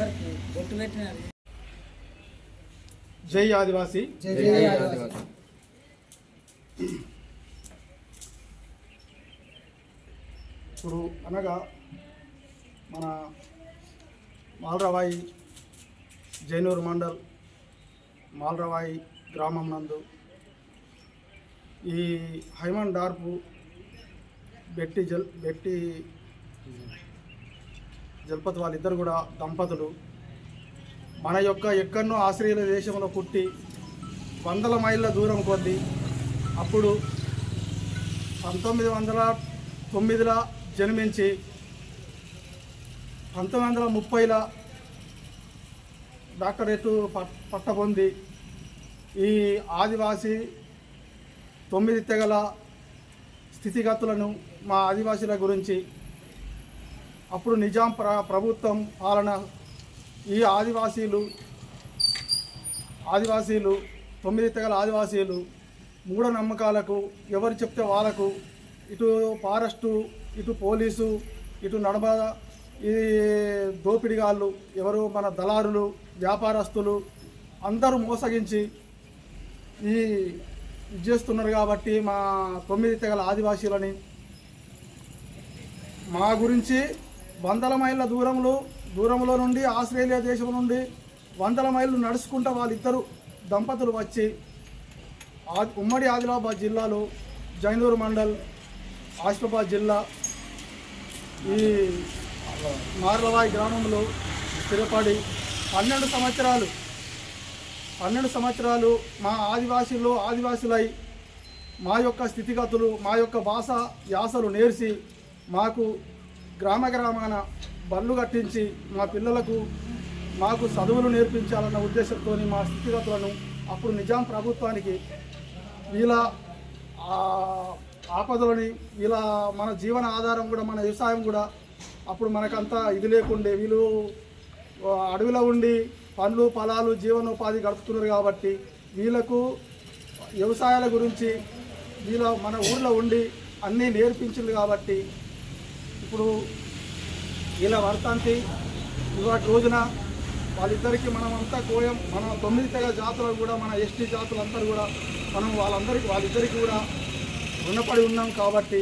ఒక్కరికి బొట్టు పెట్టినారు జై ఆదివాసీ. జై ఆదివాసి. ఇప్పుడు అనగా మన మాల్రవాయి జైనూరు మండల్ మాల్రవాయి గ్రామం నందు ఈ హైమన్ డార్పు బెట్టి జల్ బెట్టి జల్పతి వాళ్ళిద్దరు కూడా దంపతులు. మన యొక్క ఎక్కడనో ఆశ్రయుల దేశంలో పుట్టి వందల మైళ్ళ దూరం కొద్ది అప్పుడు పంతొమ్మిది వందల తొమ్మిదిలో జన్మించి పంతొమ్మిది వందల ముప్పైలో డాక్టరేట్ పట్ట పట్టబొంది ఈ ఆదివాసీ తొమ్మిది తెగల స్థితిగతులను మా ఆదివాసీల గురించి అప్పుడు నిజాం ప్ర ప్రభుత్వం పాలన ఈ ఆదివాసీలు ఆదివాసీలు తొమ్మిది తెగల ఆదివాసీలు మూఢనమ్మకాలకు ఎవరు చెప్తే వాళ్ళకు ఇటు ఫారెస్టు ఇటు పోలీసు ఇటు నడమ ఈ దోపిడిగాళ్ళు ఎవరు మన దళారులు వ్యాపారస్తులు అందరూ మోసగించి ఈ ఇది చేస్తున్నారు కాబట్టి మా తొమ్మిది తెగల ఆదివాసీలని మా గురించి వందల మైళ్ళ దూరంలో దూరంలో నుండి ఆస్ట్రేలియా దేశం నుండి వందల మైళ్ళు నడుచుకుంటూ వాళ్ళిద్దరు దంపతులు వచ్చి ఉమ్మడి ఆదిలాబాద్ జిల్లాలో జైనూరు మండల్ ఆసిఫాబాద్ జిల్లా ఈ మార్లవాయి గ్రామంలో స్థిరపడి పన్నెండు సంవత్సరాలు పన్నెండు సంవత్సరాలు మా ఆదివాసీల్లో ఆదివాసులై మా యొక్క స్థితిగతులు మా యొక్క భాష యాసలు నేర్చి మాకు గ్రామ గ్రామాన బళ్ళు కట్టించి మా పిల్లలకు మాకు చదువులు నేర్పించాలన్న ఉద్దేశంతో మా స్థితిగతులను అప్పుడు నిజాం ప్రభుత్వానికి వీళ్ళ ఆపదలని ఇలా మన జీవన ఆధారం కూడా మన వ్యవసాయం కూడా అప్పుడు మనకంతా ఇది లేకుండే వీళ్ళు అడవిలో ఉండి పండ్లు పొలాలు జీవనోపాధి గడుపుతున్నారు కాబట్టి వీళ్ళకు వ్యవసాయాల గురించి వీళ్ళ మన ఊళ్ళో ఉండి అన్నీ నేర్పించింది కాబట్టి ఇప్పుడు ఇలా వర్తంతి ఇవాటి రోజున వాళ్ళిద్దరికీ మనం అంతా కోయం మన తొమ్మిది తెగ జాతులు కూడా మన ఎస్టీ జాతులందరూ కూడా మనం వాళ్ళందరికీ వాళ్ళిద్దరికీ కూడా రుణపడి ఉన్నాం కాబట్టి